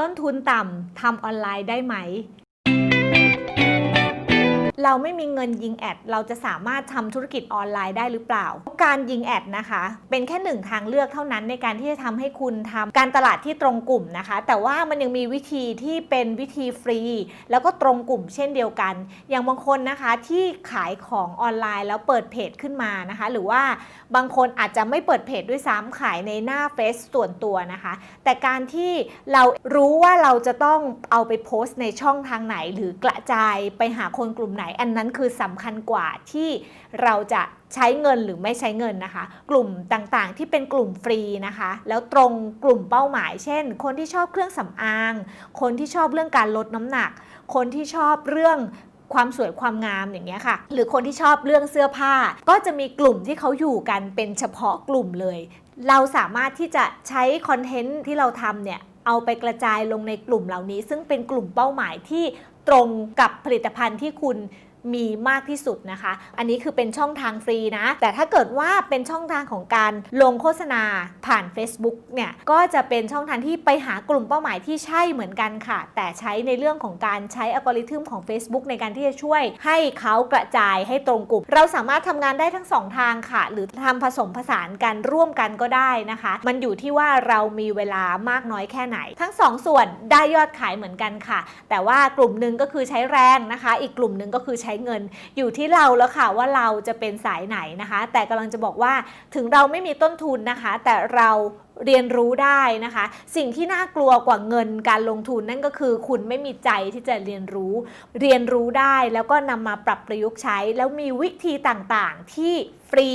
ต้นทุนต่ำทำออนไลน์ได้ไหม เราไม่มีเงินยิงแอด เราจะสามารถทำธุรกิจออนไลน์ได้หรือเปล่า การยิงแอดนะคะ เป็นแค่หนึ่งทางเลือกเท่านั้นในการที่จะทำให้คุณทำการตลาดที่ตรงกลุ่มนะคะ แต่ว่ามันยังมีวิธีที่เป็นวิธีฟรี แล้วก็ตรงกลุ่มเช่นเดียวกัน อย่างบางคนนะคะที่ขายของออนไลน์แล้วเปิดเพจขึ้นมานะคะ หรือว่าบางคนอาจจะไม่เปิดเพจด้วยซ้ำขายในหน้าเฟซส่วนตัวนะคะ แต่การที่เรารู้ว่าเราจะต้องเอาไปโพสต์ในช่องทางไหน หรือกระจายไปหาคนกลุ่มไหนอันนั้นคือสำคัญกว่าที่เราจะใช้เงินหรือไม่ใช้เงินนะคะ กลุ่มต่างๆที่เป็นกลุ่มฟรีนะคะ แล้วตรงกลุ่มเป้าหมาย เช่น คนที่ชอบเครื่องสำอาง คนที่ชอบเรื่องการลดน้ำหนัก คนที่ชอบเรื่องความสวยความงามอย่างเงี้ยค่ะ หรือคนที่ชอบเรื่องเสื้อผ้า ก็จะมีกลุ่มที่เขาอยู่กันเป็นเฉพาะกลุ่มเลย เราสามารถที่จะใช้คอนเทนต์ที่เราทำเนี่ยเอาไปกระจายลงในกลุ่มเหล่านี้ ซึ่งเป็นกลุ่มเป้าหมายที่ รงกับผลิตภัณฑ์ที่คุณ มีมากที่สุดนะคะ อันนี้คือเป็นช่องทางฟรีนะ แต่ถ้าเกิดว่าเป็นช่องทางของการลงโฆษณาผ่าน Facebook เนี่ย ก็จะเป็นช่องทางที่ไปหากลุ่มเป้าหมายที่ใช่เหมือนกันค่ะ แต่ใช้ในเรื่องของการใช้อัลกอริทึมของ Facebook ในการที่จะช่วยให้เขากระจายให้ตรงกลุ่ม เราสามารถทำงานได้ทั้งสองทางค่ะ หรือทำผสมผสานกันร่วมกันก็ได้นะคะ มันอยู่ที่ว่าเรามีเวลามากน้อยแค่ไหน ทั้งสองส่วนได้ยอดขายเหมือนกันค่ะ แต่ว่ากลุ่มหนึ่งก็คือใช้แรงนะคะ อีกกลุ่มหนึ่งก็คือใช้เงิน อยู่ที่เราแล้วค่ะว่าเราจะเป็นสายไหนนะคะ แต่กำลังจะบอกว่าถึงเราไม่มีต้นทุนนะคะ แต่เรา เรียนรู้ได้นะคะ สิ่งที่น่ากลัวกว่าเงินการลงทุนนั่นก็คือคุณไม่มีใจที่จะเรียนรู้ เรียนรู้ได้แล้วก็นำมาปรับประยุกต์ใช้ แล้วมีวิธีต่างๆที่ฟรี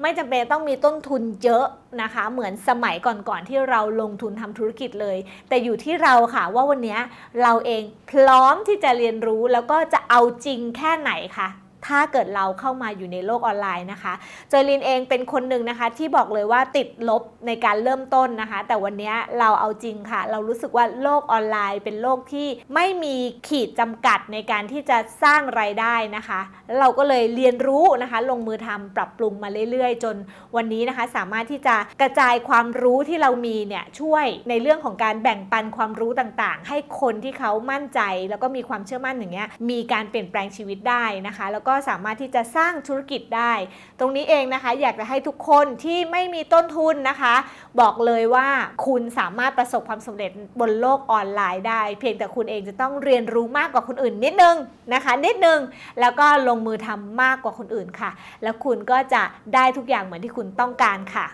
ไม่จำเป็นต้องมีต้นทุนเยอะนะคะ เหมือนสมัยก่อนๆที่เราลงทุนทำธุรกิจเลย แต่อยู่ที่เราค่ะว่าวันนี้เราเองพร้อมที่จะเรียนรู้แล้วก็จะเอาจริงแค่ไหนคะ ถ้าเกิดเราเข้ามาอยู่ในโลกออนไลน์นะคะ เจอลินเองเป็นคนหนึ่งนะคะ ที่บอกเลยว่าติดลบในการเริ่มต้นนะคะ แต่วันนี้เราเอาจริงค่ะ เรารู้สึกว่าโลกออนไลน์เป็นโลกที่ไม่มีขีดจำกัดในการที่จะสร้างรายได้นะคะ เราก็เลยเรียนรู้นะคะ ลงมือทำปรับปรุงมาเรื่อยๆ จนวันนี้นะคะ สามารถที่จะกระจายความรู้ที่เรามีเนี่ยช่วยในเรื่องของการแบ่งปันความรู้ต่างๆ ให้คนที่เขามั่นใจ แล้วก็มีความเชื่อมั่นอย่างเงี้ยมีการเปลี่ยนแปลงชีวิตได้นะคะ แล้วก็สามารถที่จะสร้างธุรกิจได้ ตรงนี้เองนะคะอยากจะให้ทุกคนที่ไม่มีต้นทุนนะคะ บอกเลยว่าคุณสามารถประสบความสำเร็จบนโลกออนไลน์ได้ เพียงแต่คุณเองจะต้องเรียนรู้มากกว่าคนอื่นนิดนึงนะคะ นิดนึงแล้วก็ลงมือทำมากกว่าคนอื่นค่ะ แล้วคุณก็จะได้ทุกอย่างเหมือนที่คุณต้องการค่ะ